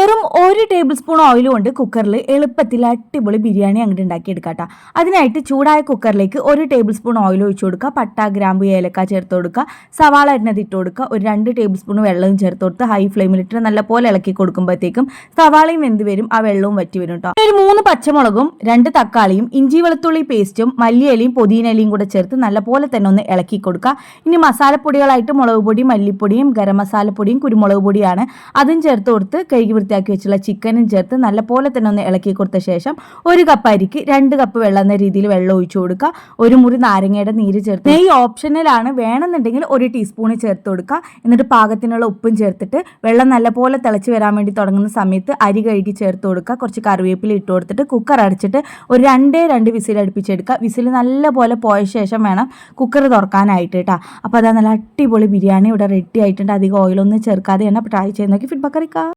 വെറും ഒരു table spoon oil കൊണ്ട് കുക്കറിൽ എളുപ്പത്തിൽ അടിപൊളി ബിരിയാണി അങ്ങോട്ട് ഉണ്ടാക്കിയെടുക്കാം കേട്ടോ അതിനായിട്ട് ചൂടായ കുക്കറിലേക്ക് ഒരു ടേബിൾ സ്പൂൺ ഓയിൽ ഒഴിച്ചു കൊടുക്കുക പട്ട ഗ്രാമ്പു ഏലക്ക ചേർത്ത് കൊടുക്കുക സവാള അരിഞ്ഞത് ഇട്ട് കൊടുക്കുക ഒരു രണ്ട് ടേബിൾ സ്പൂൺ വെള്ളവും ചേർത്ത് കൊടുത്ത് ഹൈ ഫ്ലെയിമിലിട്ട് നല്ലപോലെ ഇളക്കി കൊടുക്കുമ്പോഴത്തേക്കും സവാളയും വെന്ത് വരും ആ വെള്ളവും വറ്റി വരും കേട്ടോ ഒരു മൂന്ന് പച്ചമുളകും രണ്ട് തക്കാളിയും ഇഞ്ചി വെളുത്തുള്ളി പേസ്റ്റും മല്ലിയിലയും പൊതിയനലയും കൂടെ ചേർത്ത് നല്ലപോലെ തന്നെ ഒന്ന് ഇളക്കി കൊടുക്കുക ഇനി മസാലപ്പൊടികളായിട്ട് മുളക് പൊടി മല്ലിപ്പൊടിയും ഗരം മസാലപ്പൊടിയും കുരുമുളക് പൊടിയാണ്. അതും ചേർത്ത് കൊടുത്ത് കഴുകി വൃത്തിയാക്കി വെച്ചുള്ള ചിക്കനും ചേർത്ത് നല്ലപോലെ തന്നെ ഒന്ന് ഇളക്കി കൊടുത്ത ശേഷം ഒരു കപ്പ് അരിക്ക് രണ്ട് കപ്പ് വെള്ളം എന്ന രീതിയിൽ വെള്ളം ഒഴിച്ചു കൊടുക്കുക. ഒരു മുറി നാരങ്ങയുടെ നീര് ചേർത്ത് നെയ്യ് ഓപ്ഷനിലാണ് വേണമെന്നുണ്ടെങ്കിൽ ഒരു ടീസ്പൂൺ ചേർത്ത് കൊടുക്കുക. എന്നിട്ട് പാകത്തിനുള്ള ഉപ്പും ചേർത്തിട്ട് വെള്ളം നല്ലപോലെ തിളച്ച് വരാൻ വേണ്ടി തുടങ്ങുന്ന സമയത്ത് അരി കഴുകി ചേർത്ത് കൊടുക്കുക. കുറച്ച് കറിവേപ്പില ഇട്ട് കൊടുത്തിട്ട് കുക്കർ അടച്ചിട്ട് ഒരു രണ്ടേ രണ്ട് വിസിൽ അടുപ്പിച്ചെടുക്കുക. വിസിൽ നല്ലപോലെ പോയ ശേഷം വേണം കുക്കർ തുറക്കാനായിട്ട് കേട്ടോ. അപ്പോൾ അതാ നല്ല അടിപൊളി ബിരിയാണി ഇവിടെ റെഡി ആയിട്ടുണ്ട്. അധികം ഓയിലൊന്നും ചേർക്കാതെയാണ്. അപ്പോൾ ട്രൈ ചെയ്ത് നോക്കി. ഫീഡ്ബാക്ക് അറിയിക്കുക.